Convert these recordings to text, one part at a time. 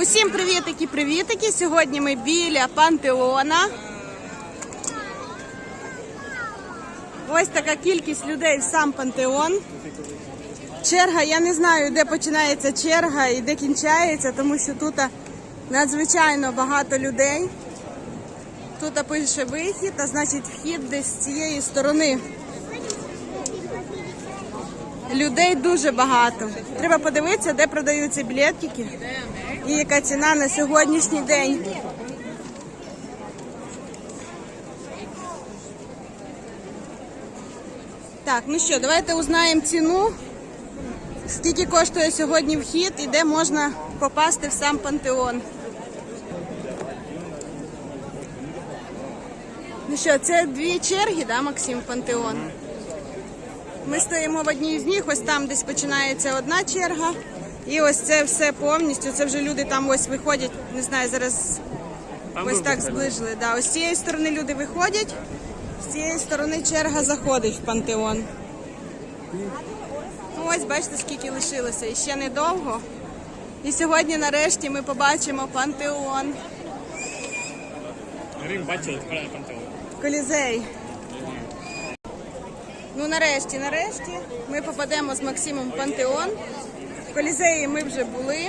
Усім привітики, привітики. Сьогодні ми біля пантеона. Ось така кількість людей в сам пантеон. Черга, я не знаю, де починається черга і де кінчається, тому що тут надзвичайно багато людей. Тут пише вихід, а значить вхід десь з цієї сторони. Людей дуже багато. Треба подивитися, де продаються білетики і яка ціна на сьогоднішній день. Так, ну що, давайте узнаємо ціну. Скільки коштує сьогодні вхід і де можна попасти в сам пантеон. Ну що, це дві черги, да, Максим, пантеон? Ми стоїмо в одній з них, ось там десь починається одна черга. І ось це все повністю. Це вже люди там ось виходять, не знаю, зараз ось так зближили. Да. Ось з цієї сторони люди виходять, з цієї сторони черга заходить в пантеон. Ну, ось бачите, скільки лишилося. І ще недовго. І сьогодні нарешті ми побачимо пантеон. Рим бачили, пантеон. Колізей. Ну нарешті, нарешті ми попадемо з Максимом в пантеон. В Колізеї ми вже були,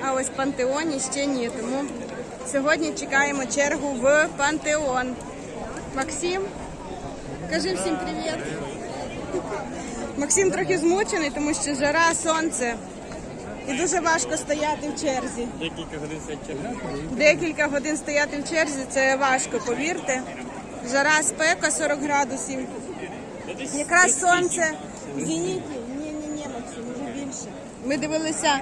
а ось в пантеоні ще ні. Тому сьогодні чекаємо чергу в пантеон. Максим, кажи всім привіт. Максим трохи змучений, тому що жара, сонце. І дуже важко стояти в черзі. Декілька годин сидять черга. Декілька годин стояти в черзі це важко, повірте. Жара спека 40 градусів. Якраз сонце в зеніті. Ні, ні, ні, Максим, вже більше. Ми дивилися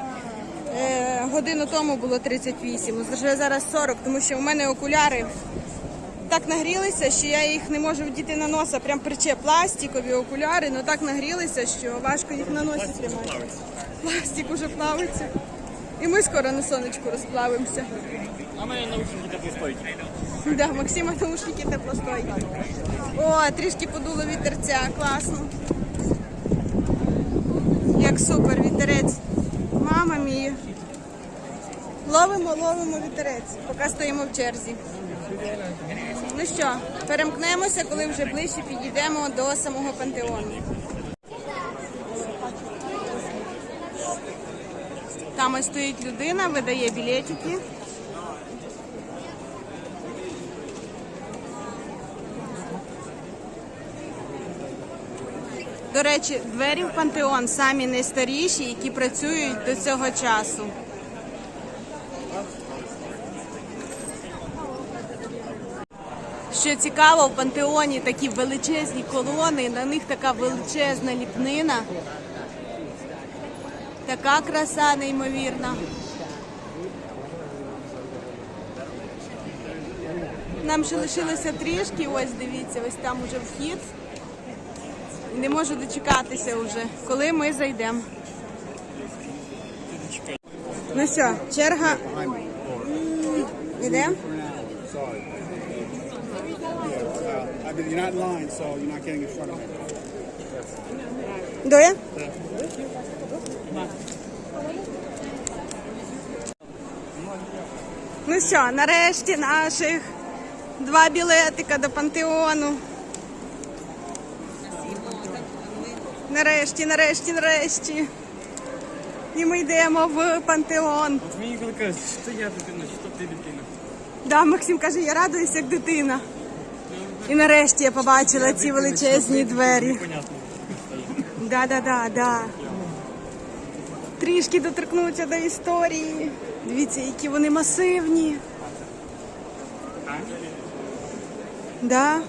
е, годину тому було 38, вже зараз 40, тому що в мене окуляри так нагрілися, що я їх не можу вдіти на носа. Прям приче пластикові окуляри, але так нагрілися, що важко їх на носі тримати. Пластик уже плавиться. І ми скоро на сонечку розплавимося. А в мене наушники теплі стоять. Да, Максима наушники теплостойкі. О, трішки подуло вітерця, класно. Як супер вітерець. Мама мія. Ловимо, ловимо вітерець, поки стоїмо в черзі. Ну що, перемкнемося, коли вже ближче підійдемо до самого пантеону. Там ось стоїть людина, видає білетики. Речі, двері в пантеон самі найстаріші, які працюють до цього часу. Що цікаво, в пантеоні такі величезні колони, на них така величезна ліпнина. Така краса неймовірна. Нам ще лишилося трішки, ось дивіться, ось там уже вхід. Не можу дочекатися вже, коли ми зайдемо. Ну що, черга me. Доя? Ну що, нарешті наших два білетика до пантеону. Нарешті, нарешті, нарешті. І ми йдемо в пантеон. От мені коли кажуть, що я дитина, що ти дитина. Да, Максим каже, я радуюся як дитина. І нарешті я побачила ці величезні двері. Да, да, да, да. Трішки доторкнуться до історії. Дивіться, які вони масивні. Да?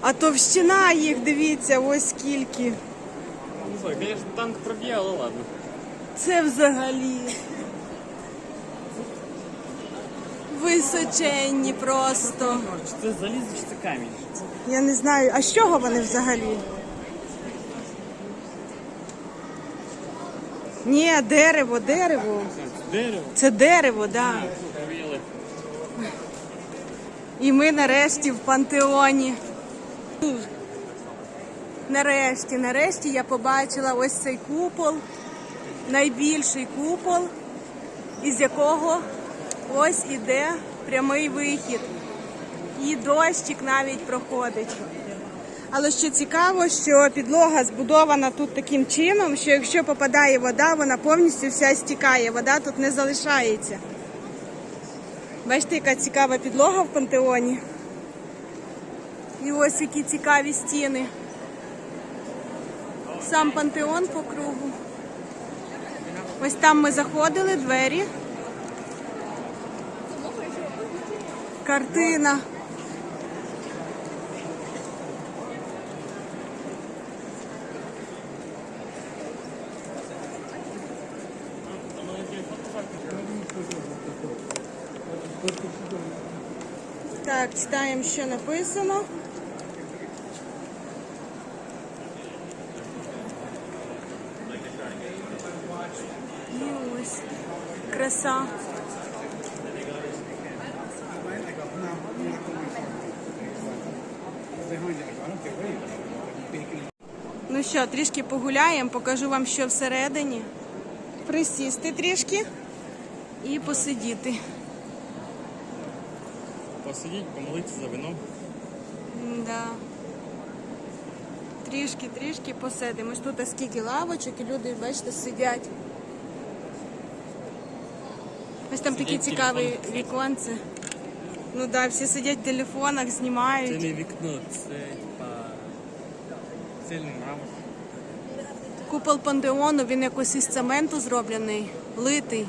А товщина їх, дивіться, ось скільки. Знаю, звісно, танк проб'є, але ладно. Це взагалі. Височенні просто. Чи це залізо, чи це камінь? Я не знаю, а з чого вони взагалі? Ні, дерево, дерево. Дерево. Це дерево, так. Да. І ми нарешті в пантеоні. Нарешті, нарешті я побачила ось цей купол, найбільший купол, із якого Ось іде прямий вихід. І дощик навіть проходить. Але що цікаво, що підлога збудована тут таким чином, що якщо попадає вода, вона повністю вся стікає. Вода тут не залишається. Бачите, яка цікава підлога в пантеоні. І ось які цікаві стіни. Сам пантеон по кругу. Ось там ми заходили, двері. Картина. Так, читаємо, що написано. Bacon. Ну що, трішки погуляємо, покажу вам, що всередині. Присісти трішки і посидіти. Посидіть, помолитися за вино. Да. Трішки, трішки посидимо. Ось тут скільки лавочок, і люди, бачите, сидять. Ось там такі цікаві віконці. Ну так, да, всі сидять в телефонах, Це знімають. не вікно, це типа цельний мрамор. Купол пантеону, він якось із цементу зроблений, литий.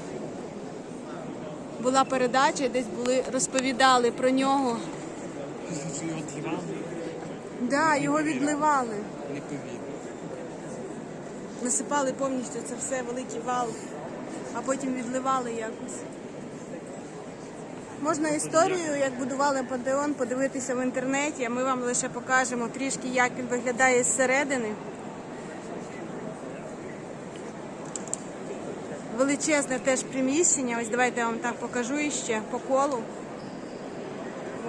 Була передача, десь були, розповідали про нього. Що його відливали, Да, його відливали. не повірю. Насипали повністю це все великий вал, а потім відливали якось. Можна історію, як будували пантеон, подивитися в інтернеті, а ми вам лише покажемо трішки, як він виглядає зсередини. Величезне теж приміщення. Ось давайте я вам так покажу іще по колу.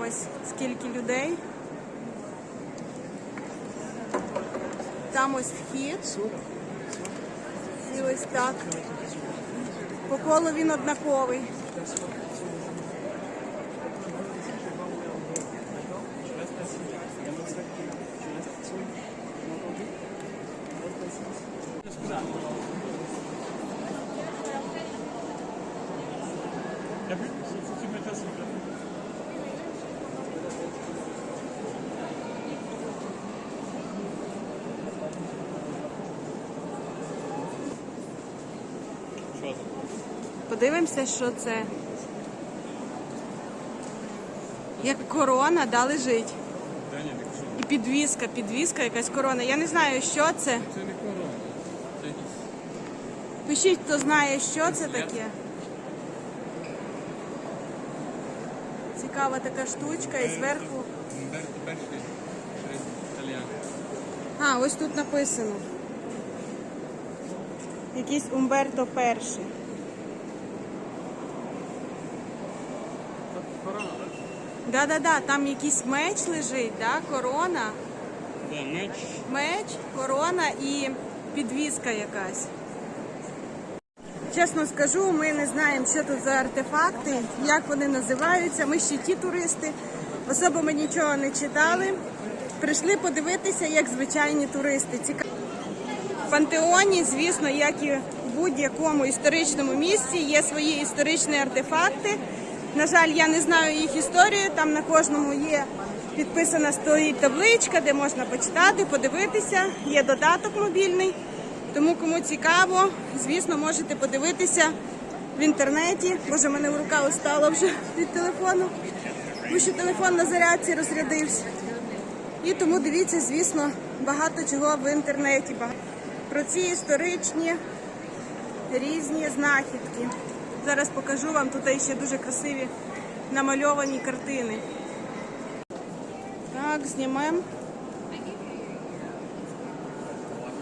Ось скільки людей. Там ось вхід. І ось так. По колу він однаковий. Подивимося, що це. Як корона, да, лежить. І підвіска, підвіска, якась корона. Я не знаю, що це. Це не корона. Це Пишіть, хто знає, що це таке. Цікава така штучка і зверху. Умберто. А, ось тут написано. Якийсь Умберто перший. Корона, так? Да-да-да, там якийсь меч лежить, да? корона, Да, меч. меч, корона і підвіска якась. Чесно скажу, ми не знаємо, що тут за артефакти, як вони називаються. Ми ще ті туристи, особо ми нічого не читали. Прийшли подивитися, як звичайні туристи. Цікаво. В пантеоні, звісно, як і в будь-якому історичному місці, є свої історичні артефакти. На жаль, я не знаю їх історію. Там на кожному є підписана стоїть табличка, де можна почитати, подивитися. Є додаток мобільний. Тому кому цікаво, звісно, можете подивитися в інтернеті. Боже, мене рука устала вже від телефону, бо що телефон на зарядці розрядився. І тому дивіться, звісно, багато чого в інтернеті. Про ці історичні різні знахідки. Зараз покажу вам тут ще дуже красиві намальовані картини. Так, знімемо.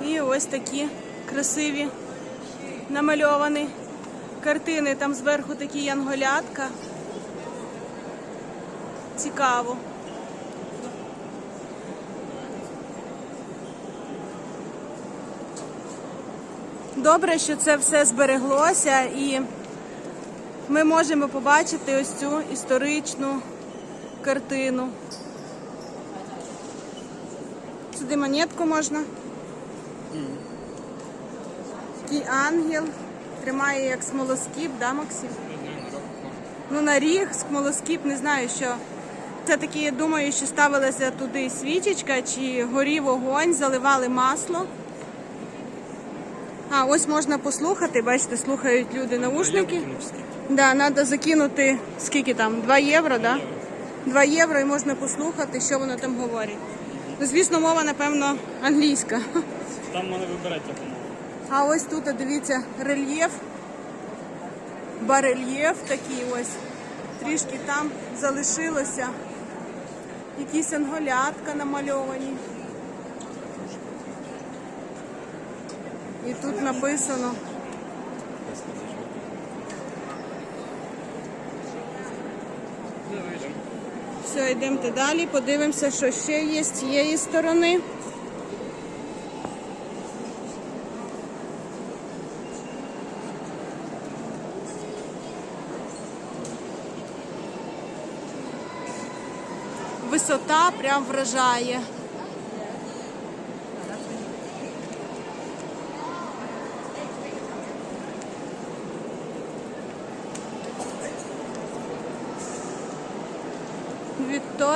І ось такі красиві намальовані картини. Там зверху такі янголятка. Цікаво. Добре, що це все збереглося і ми можемо побачити ось цю історичну картину. Сюди монетку можна. Такий ангел тримає як смолоскіп, да, Максим? Ну, на ріг, смолоскіп, не знаю, що. Це такі, я думаю, що ставилася туди свічечка, чи горів вогонь, заливали масло. А, ось можна послухати, бачите, слухають люди наушники. Да, треба закинути скільки там? 2 євро, да? 2 євро і можна послухати, що воно там говорить. Ну, звісно, мова, напевно, англійська. Там мене вибирати як мову. А ось тут, дивіться, рельєф, барельєф такий ось. Трішки там залишилося. Якісь анголятка намальовані. І тут написано. Все, йдемте далі, подивимося, що ще є з цієї сторони. Висота прям вражає.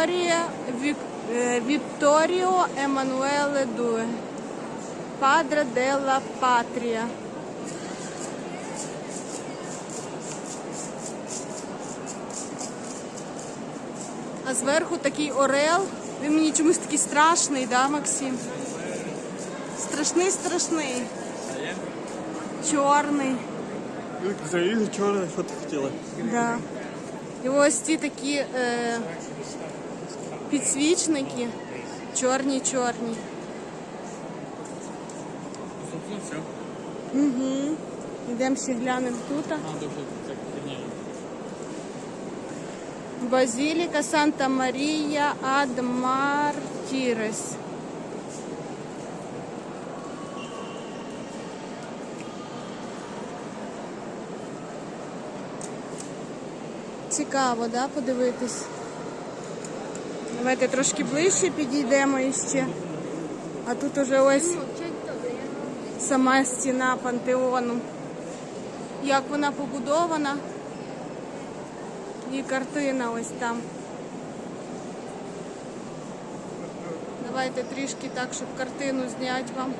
Вікторія Вік, е, Вікторіо Еммануеле Дуе. Падре делла Патрія. А зверху такий орел. Він мені чомусь такий страшний, да, Максим? Страшний, страшний. Чорний. Взагалі чорне, що ти хотіла? Да. І ось ці такі е, підсвічники. Чорні, чорні. Собственно, все. Угу. Йдемо ще глянемо тут. А, добре, так підняли. Базіліка Санта Марія ад Мартірес. Цікаво, да, подивитись. Давайте трошки ближче підійдемо іще. А тут уже ось сама стіна пантеону. Як вона побудована? І картина ось там. Давайте трішки так, щоб картину зняти вам.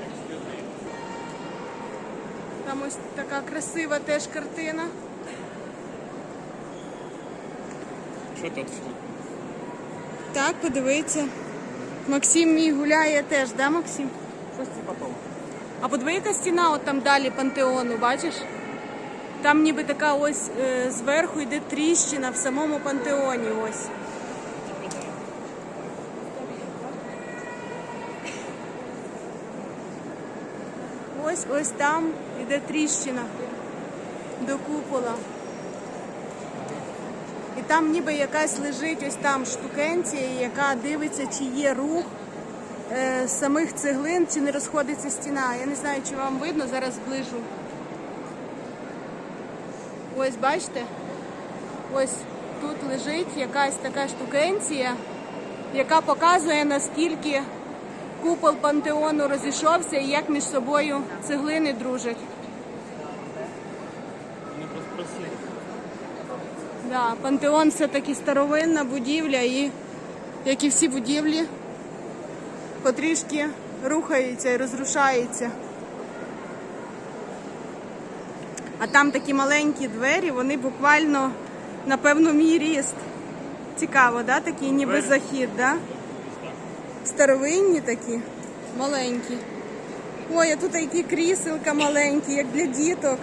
Там ось така красива теж картина. Що тут? Так, подивіться. Максим мій гуляє теж, да, Максим? Щось типа того. А подиви, яка стіна от там далі пантеону, бачиш? Там ніби така ось е, зверху йде тріщина в самому пантеоні. Ось. Ось ось там йде тріщина до купола. Там ніби якась лежить ось там штукенція, яка дивиться, чи є рух е, самих цеглин, чи не розходиться стіна. Я не знаю, чи вам видно, зараз зближу. Ось бачите? Ось тут лежить якась така штукенція, яка показує, наскільки купол пантеону розійшовся і як між собою цеглини дружать. Просили. Да, пантеон все-таки старовинна будівля і, як і всі будівлі, потрішки рухається і розрушається. А там такі маленькі двері, вони буквально, напевно, мій ріст. Цікаво, да? Такий ніби захід, да? Старовинні такі, маленькі. Ой, а тут які кріселка маленькі, як для діток.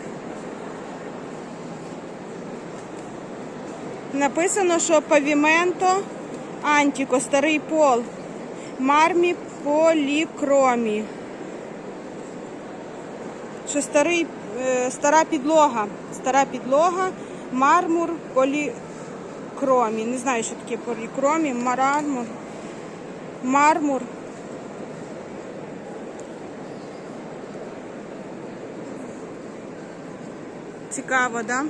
Написано, що павіменто антіко, старий пол, мармі полікромі. Що старий, е, стара підлога, стара підлога, мармур полікромі. Не знаю, що таке полікромі, мармур. Мармур. Цікаво, да?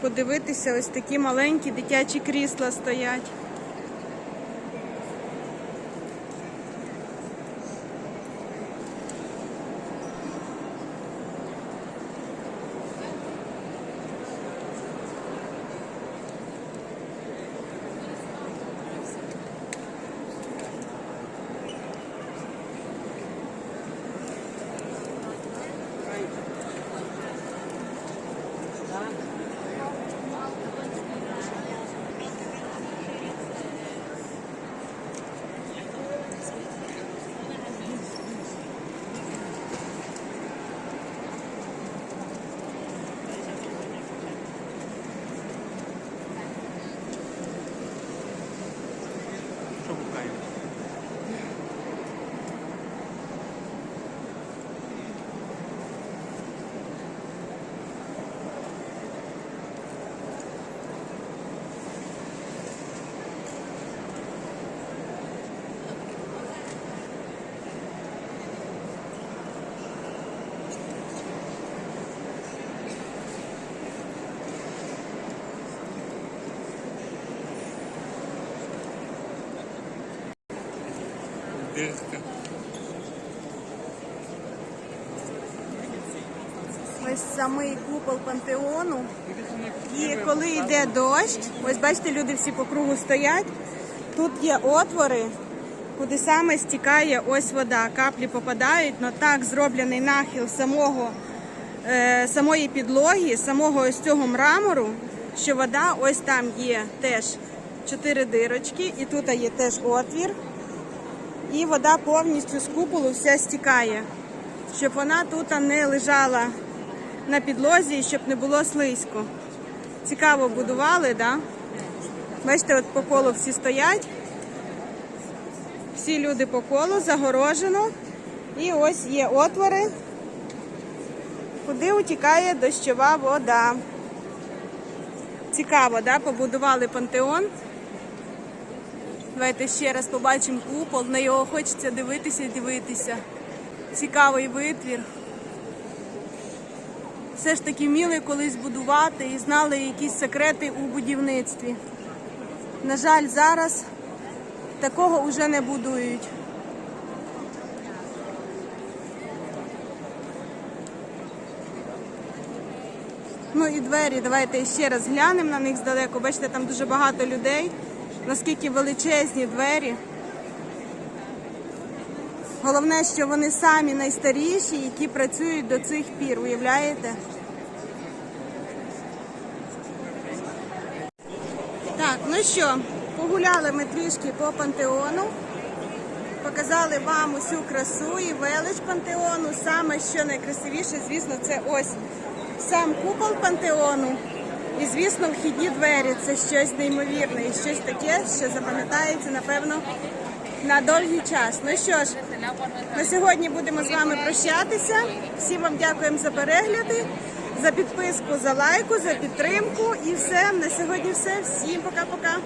Подивитися, ось такі маленькі дитячі крісла стоять. 400. Ось самий купол пантеону. І коли йде дощ, ось бачите, люди всі по кругу стоять. Тут є отвори, куди саме стікає ось вода. Каплі попадають, але так зроблений нахил самого, е, самої підлоги, самого ось цього мрамору, що вода ось там є теж чотири дирочки, і тут є теж отвір. І вода повністю з куполу вся стікає, щоб вона тут не лежала на підлозі, і щоб не було слизько. Цікаво будували, да? Бачите, от по колу всі стоять. Всі люди по колу, загорожено. І ось є отвори, куди утікає дощова вода. Цікаво, да? Побудували пантеон. Давайте ще раз побачимо купол. На його хочеться дивитися і дивитися. Цікавий витвір. Все ж таки вміли колись будувати і знали якісь секрети у будівництві. На жаль, зараз такого вже не будують. Ну і двері, давайте ще раз глянемо на них здалеку. Бачите, там дуже багато людей. Наскільки величезні двері. Головне, що вони самі найстаріші, які працюють до цих пір, уявляєте? Так, ну що, погуляли ми трішки по пантеону. Показали вам усю красу і велич пантеону. Саме що найкрасивіше, звісно, це ось сам купол пантеону. І, звісно, вхідні двері це щось неймовірне і щось таке, що запам'ятається, напевно, на довгий час. Ну що ж, на сьогодні будемо з вами прощатися. Всім вам дякуємо за перегляди, за підписку, за лайку, за підтримку. І все. На сьогодні все. Всім пока-пока.